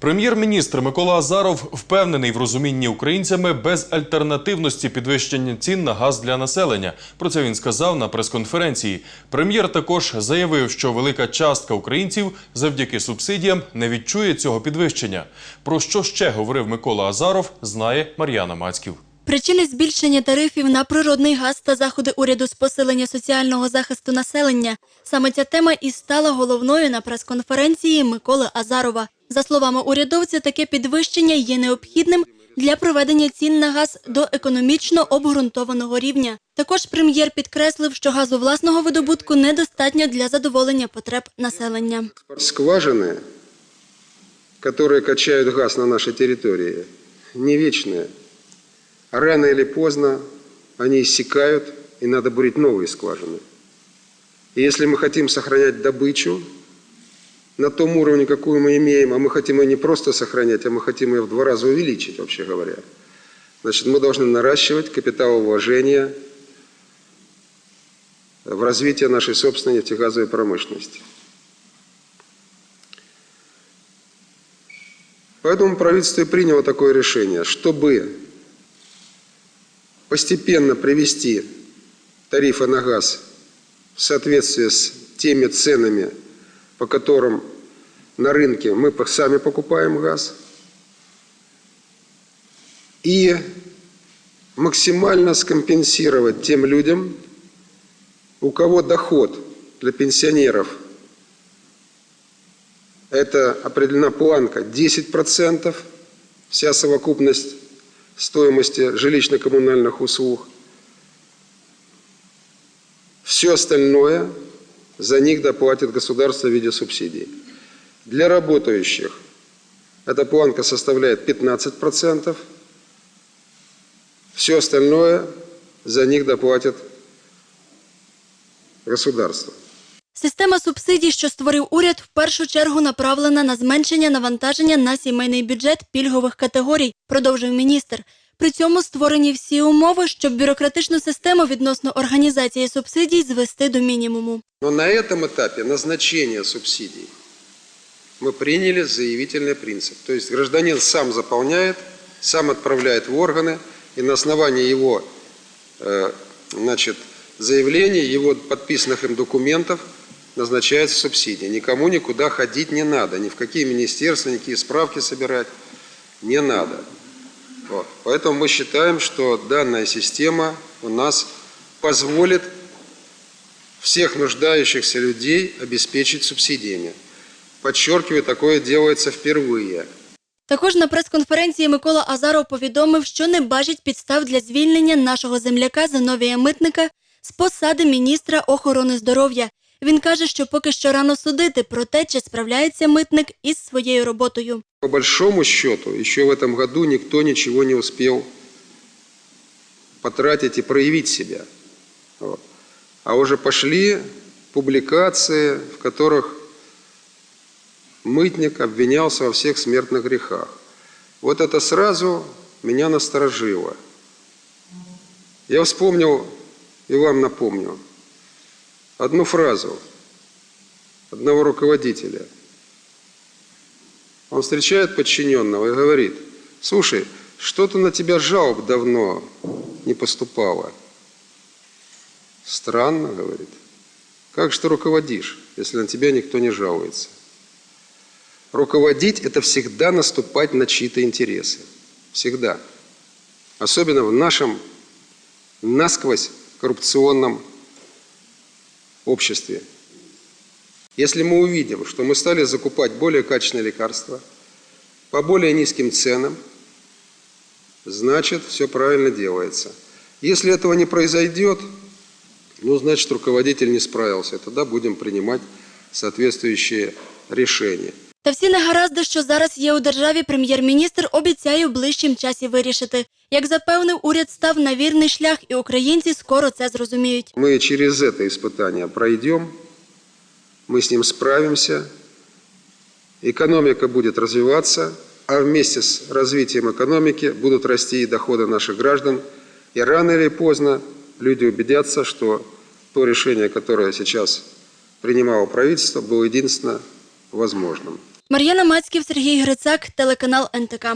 Прем'єр-міністр Микола Азаров впевнений в розумінні українцями безальтернативності підвищення цін на газ для населення. Про це він сказав на прес-конференції. Прем'єр також заявив, що велика частка українців завдяки субсидіям не відчує цього підвищення. Про що ще говорив Микола Азаров, знає Мар'яна Мацьків. Причини збільшення тарифів на природний газ та заходи уряду з посилення соціального захисту населення. Саме ця тема і стала головною на прес-конференції Миколи Азарова. За словами урядовця, таке підвищення є необхідним для проведення цін на газ до економічно обґрунтованого рівня. Також прем'єр підкреслив, що газу власного видобутку недостатньо для задоволення потреб населення. Скважины, которые качают газ на нашей территории, не вечные. Рано или поздно они иссякают, и надо бурить новые скважины. И если мы хотим сохранять добычу на том уровне, какую мы имеем, а мы хотим ее не просто сохранять, а мы хотим ее в два раза увеличить, вообще говоря, значит, мы должны наращивать капиталовложения в развитие нашей собственной нефтегазовой промышленности. Поэтому правительство и приняло такое решение, чтобы постепенно привести тарифы на газ в соответствие с теми ценами, по которым на рынке мы сами покупаем газ, и максимально скомпенсировать тем людям, у кого доход для пенсионеров это определена планка 10%, вся совокупность стоимости жилищно-коммунальных услуг. Все остальное за них доплатит государство в виде субсидий. Для работающих эта планка составляет 15%, все остальное за них доплатит государство. Система субсидій, що створив уряд, в першу чергу направлена на зменшення навантаження на сімейний бюджет пільгових категорій, продовжив міністр. При цьому створені всі умови, щоб бюрократичну систему відносно організації субсидій звести до мінімуму. Но на этом этапе назначения субсидий мы приняли заявительный принцип. То есть гражданин сам заполняет, сам отправляет в органы, и на основании его э, значит, заявлений, его подписанных им документов назначается субсидия. Никому никуда ходить не надо, ни в какие министерства, никакие справки собирать не надо. Вот. Поэтому мы считаем, что данная система у нас позволит всех нуждающихся людей обеспечить субсидиями. Подчеркиваю, такое делается впервые. Також на прес-конференції Микола Азаров повідомив, що не бачить підстав для звільнення нашого земляка Зиновія Митника з посади міністра охорони здоров'я. Він каже, що поки що рано судити про те, чи справляється митник із своєю роботою. По большому счету, еще в этом году никто ничего не успел потратить и проявить себя. Вот. А уже пошли публикации, в которых мытник обвинялся во всех смертных грехах. Вот это сразу меня насторожило. Я вспомнил и вам напомню одну фразу одного руководителя – он встречает подчиненного и говорит, слушай, что-то на тебя жалоб давно не поступало. Странно, говорит. Как же ты руководишь, если на тебя никто не жалуется? Руководить – это всегда наступать на чьи-то интересы. Всегда. Особенно в нашем насквозь коррупционном обществе. Если мы увидим, что мы стали закупать более качественные лекарства по более низким ценам, значит, все правильно делается. Если этого не произойдет, ну, значит, руководитель не справился. Тогда будем принимать соответствующие решения. Та всі негаразди, що зараз є у державі, прем'єр-міністр обіцяє в ближчим часі вирішити. Як запевнив, уряд став на вірний шлях, і українці скоро це зрозуміють. Мы через это испытание пройдем, мы с ним справимся, экономика будет развиваться, а вместе с развитием экономики будут расти и доходы наших граждан. И рано или поздно люди убедятся, что то решение, которое сейчас принимало правительство, было единственно возможным. Мар'яна Мацьків, Сергій Грицак, телеканал НТК.